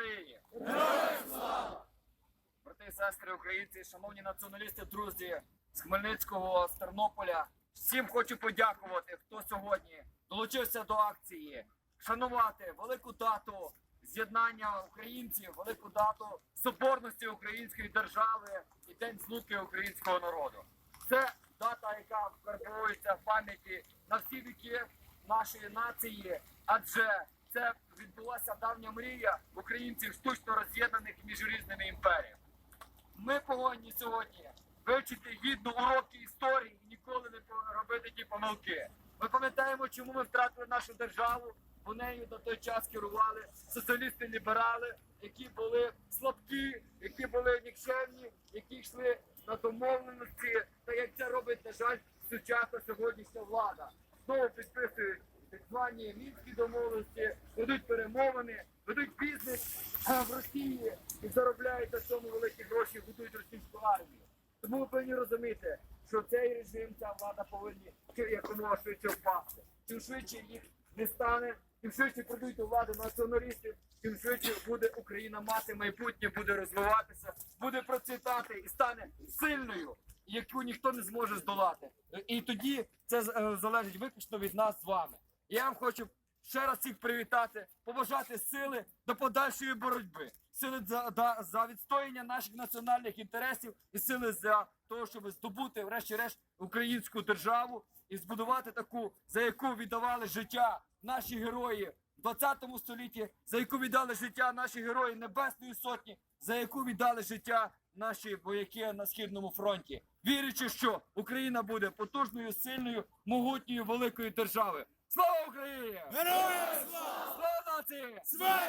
Україні! Брати і сестри українці, шановні націоналісти, друзі з Хмельницького, з Тернополя. Всім хочу подякувати, хто сьогодні долучився до акції, шанувати велику дату з'єднання українців, велику дату соборності української держави і День злуки українського народу. Це дата, яка вкарбовується в пам'яті на всі віки нашої нації, адже це відбулася давня мрія українців штучно роз'єднаних між різними імперіями. Ми повинні сьогодні вивчити гідно уроки історії і ніколи не робити ті помилки. Ми пам'ятаємо, чому ми втратили нашу державу, бо нею на той час керували соціалісти-ліберали, які були слабкі, які були нікчемні, які йшли на домовленості, та як це робить, на жаль, сучасна сьогоднішня влада. Знову підписують так звані мінські домовленості, ведуть перемовини, ведуть бізнес в Росії і заробляють на цьому великі гроші, будують російську армію. Тому ви повинні розуміти, що цей режим, ця влада повинні якомога швидше впасти. Чим швидше їх не стане, тим швидше прийдуть до влади націоналістів, тим швидше буде Україна мати майбутнє, буде розвиватися, буде процвітати і стане сильною, яку ніхто не зможе здолати. І тоді це е, залежить виключно від нас з вами. Я вам хочу ще раз всіх привітати, побажати сили до подальшої боротьби, сили за, за відстояння наших національних інтересів і сили за того, щоб здобути, врешті-решт, українську державу і збудувати таку, за яку віддавали життя наші герої в 20 столітті, за яку віддали життя наші герої Небесної Сотні, за яку віддали життя наші вояки на східному фронті, вірячи, що Україна буде потужною, сильною, могутньою великою державою. Слава Україні! Героям слава! Слава нації! Смерть ворогам!